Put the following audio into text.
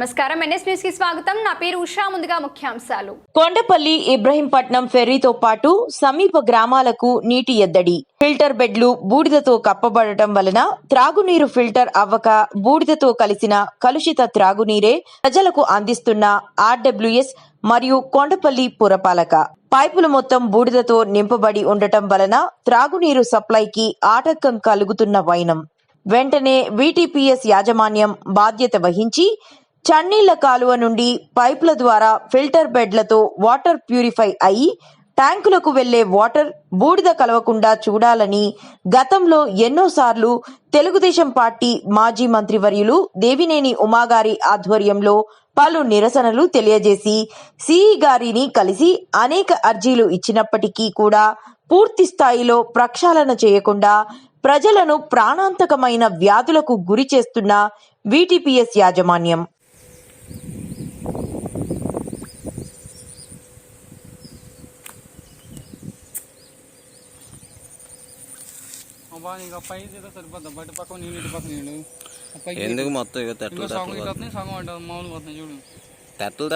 నమస్కారం. ఎన్ఎస్ న్యూస్కి స్వాగతం. నా పేరు ఉషా. ముందుగా ముఖ్యాంశాలు. కొండపల్లి ఇబ్రహీంపట్నం ఫెర్రీతో పాటు సమీప గ్రామాలకు నీటి ఎద్దడి. ఫిల్టర్ బెడ్లు బూడిదతో కప్పబడటం వలన త్రాగునీరు ఫిల్టర్ అవ్వక బూడిదతో కలిసిన కలుషిత త్రాగునీరే ప్రజలకు అందిస్తున్న ఆర్డబ్ల్యూఎస్ మరియు కొండపల్లి పురపాలక. పైపులు మొత్తం బూడిదతో నింపబడి ఉండటం వలన త్రాగునీరు సప్లైకి ఆటంకం కలుగుతున్న వైనం. వెంటనే వీటీపీఎస్ యాజమాన్యం బాధ్యత వహించి చన్నీళ్ళ కాలువ నుండి పైపుల ద్వారా ఫిల్టర్ బెడ్లతో వాటర్ ప్యూరిఫై అయి ట్యాంకులకు వెళ్ళే వాటర్ బూడిద కలవకుండా చూడాలని గతంలో ఎన్నోసార్లు తెలుగుదేశం పార్టీ మాజీ మంత్రివర్యులు దేవినేని ఉమాగారి ఆధ్వర్యంలో పలు నిరసనలు తెలియజేసి సిఈ గారిని కలిసి అనేక అర్జీలు ఇచ్చినప్పటికీ కూడా పూర్తి స్థాయిలో ప్రక్షాళన చేయకుండా ప్రజలను ప్రాణాంతకమైన వ్యాధులకు గురి చేస్తున్న వీటీపీఎస్ యాజమాన్యం. ఎందుకు మొత్తం ఇక ఇంకో తెట్టలు సగం తెట్టలు ఇటు వస్తున్నాయి సగం అంటే మామూలుగా వస్తున్నాయి చూడు. తెట్టలు తెట్టలు